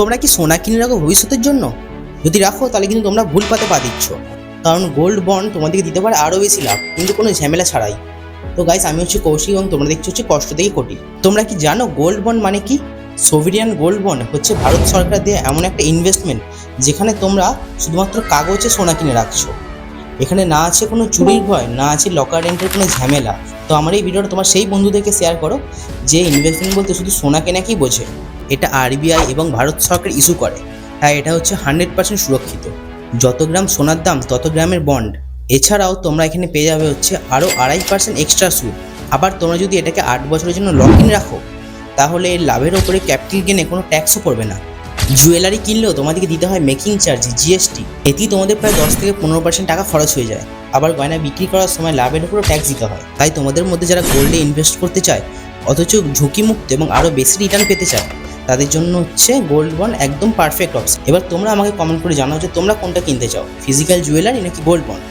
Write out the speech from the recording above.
তোমরা কি সোনা কিনে রাখো ভবিষ্যতের জন্য? যদি রাখো, তাহলে কিন্তু তোমরা ভুল পাতে পা দিচ্ছ। কারণ গোল্ড বন্ড তোমাদেরকে দিতে পারে আরও বেশি লাভ, কিন্তু কোনো ঝামেলা ছাড়াই। তো গাইস আমি হচ্ছে কৌশিক এবং তোমরা দেখছ হচ্ছে কষ্ট থেকে কোটি তোমরা কি জানো গোল্ড বন্ড মানে কি? সোভিরিয়ান গোল্ড বন্ড হচ্ছে ভারত সরকার দিয়ে এমন একটা ইনভেস্টমেন্ট যেখানে তোমরা শুধুমাত্র কাগজে সোনা কিনে রাখছো। এখানে না আছে কোনো চুরির ভয়, না আছে লকার রেন্টের কোনো ঝামেলা। তো আমার এই ভিডিওটা তোমার সেই বন্ধুদেরকে শেয়ার করো, যে ইনভেস্টমেন্ট বলতে শুধু সোনা কেনাকেই বোঝে। এটা আরবিআই এবং ভারত সরকার ইস্যু করে। তাই এটা হচ্ছে হান্ড্রেড পার্সেন্ট সুরক্ষিত। যত গ্রাম সোনার দাম, তত গ্রামের বন্ড। এছাড়াও তোমরা এখানে পেয়ে যাবে হচ্ছে আরও আড়াই পার্সেন্ট এক্সট্রা সুদ। আবার তোমরা যদি এটাকে আট বছরের জন্য লক ইন রাখো, তাহলে এর লাভের ওপরে ক্যাপিটাল গেনে কোনো ট্যাক্সও পড়বে না। জুয়েলারি কিনলেও তোমাদেরকে দিতে হয় মেকিং চার্জ জিএসটি এতেই তোমাদের প্রায় দশ থেকে পনেরো পার্সেন্ট টাকা খরচ হয়ে যায়। আবার গয়না বিক্রি করার সময় লাভের উপরও ট্যাক্স দিতে হয়। তাই তোমাদের মধ্যে যারা গোল্ডে ইনভেস্ট করতে চায়, অথচ ঝুঁকিমুক্ত এবং আরও বেশি রিটার্ন পেতে চায় তাদের জন্য হচ্ছে গোল্ড বন্ড একদম পারফেক্ট অপশন এবার তোমরা আমাকে কমেন্ট করে জানাও যে তোমরা কোনটা কিনতে চাও। ফিজিক্যাল জুয়েলারি নাকি গোল্ড বন্ড